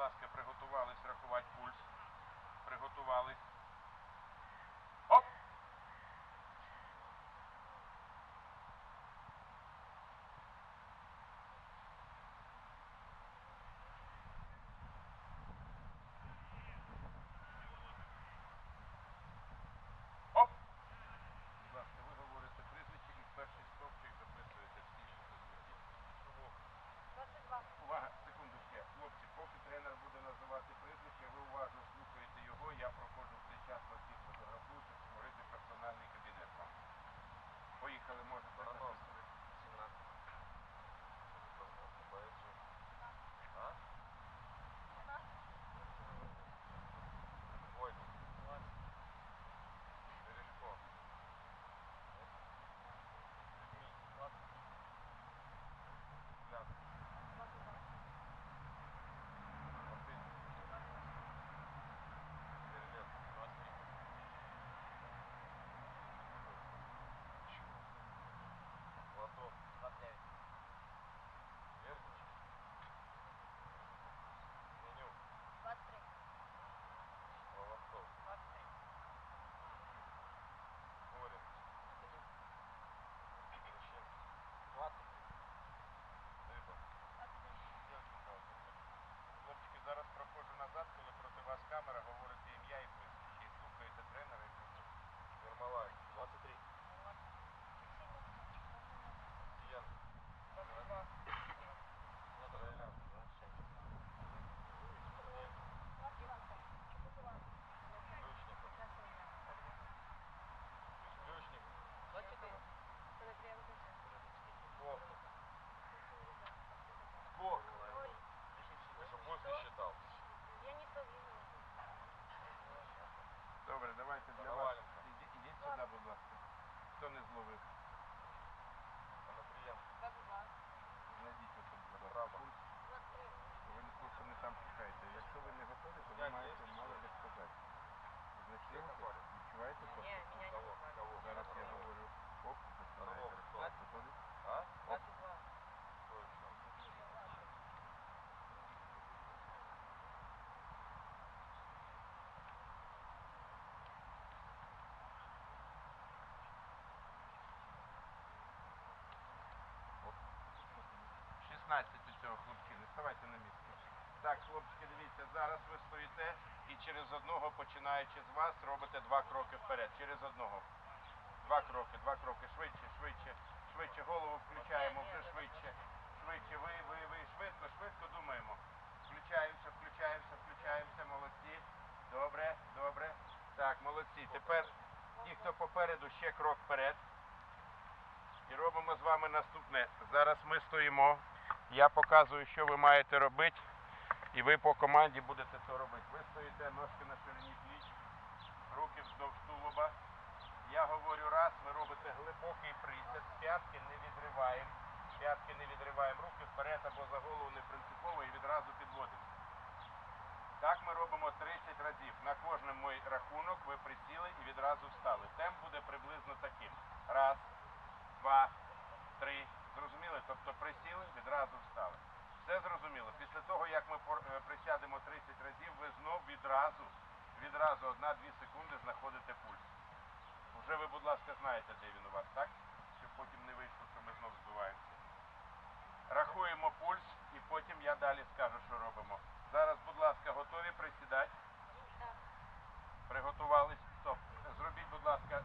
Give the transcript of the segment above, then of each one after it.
ласка, приготувались рахувати пульс. Приготувались. У цього хлопчини. Ставайте на місце. Так, хлопчики, дивіться, зараз ви стоїте і через одного, починаючи з вас, робите два кроки вперед. Через одного. Два кроки, два кроки. Швидше, швидше, швидше. Голову включаємо вже швидше. Швидше. Ви, ви, ви. Швидко, швидко думаємо. Включаємося, включаємося, включаємося. Молодці. Добре, добре. Так, молодці. Тепер ті, хто попереду, ще крок вперед. І робимо з вами наступне. Зараз ми стоїмо. Я показую, що ви маєте робити, і ви по команді будете це робити. Ви стоїте ножки на ширині пліч, руки вздовж тулуба. Я говорю раз, ви робите глибокий присяд, п'ятки не відриваємо. П'ятки не відриваємо, руки вперед або за голову не принципово і відразу підводимо. Так ми робимо 30 разів. На кожний мій рахунок ви присіли і відразу встали. Темп буде приблизно таким. Раз, два, три. Зрозуміли? Тобто присіли, відразу встали. Все зрозуміло. Після того, як ми пор- е, присядемо 30 разів, ви знов відразу, відразу 1-2 секунди знаходите пульс. Уже ви, будь ласка, знаєте, де він у вас, так? Щоб потім не вийшло, що ми знов збиваємося. Рахуємо пульс і потім я далі скажу, що робимо. Зараз, будь ласка, готові присідати? Так. Приготувались? Стоп. Зробіть, будь ласка,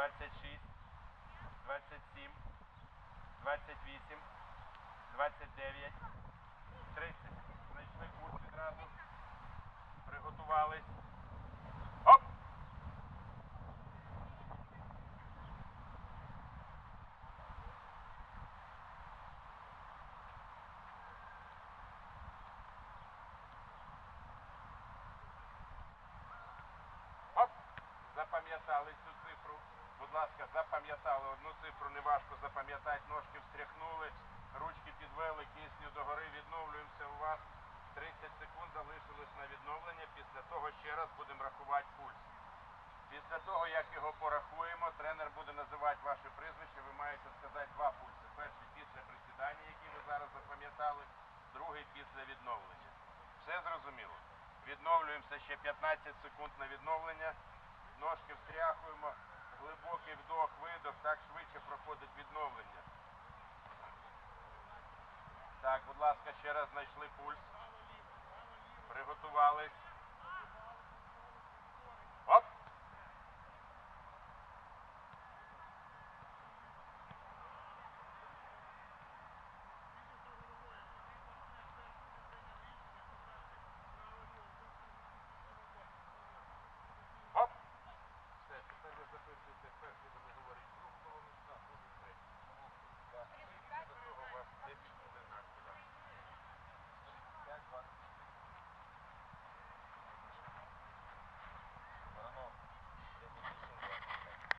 26, 27, 28, 29, 30. Знайшли курс відразу. Приготувались. Оп! Оп! Запам'ятали цю цифру. Будь ласка, запам'ятали одну цифру, неважко запам'ятати, ножки встряхнули, ручки підвели, кисню догори, відновлюємося у вас. 30 секунд залишилось на відновлення. Після того ще раз будемо рахувати пульс. Після того, як його порахуємо, тренер буде називати ваше прізвище. Ви маєте сказати два пульси. Перший після присідання, який ви зараз запам'ятали, другий після відновлення. Все зрозуміло? Відновлюємося ще 15 секунд на відновлення. Ножки встряхуємо. Глибокий вдох, видох, так швидше проходить відновлення. Так, будь ласка, ще раз знайшли пульс. Приготувались.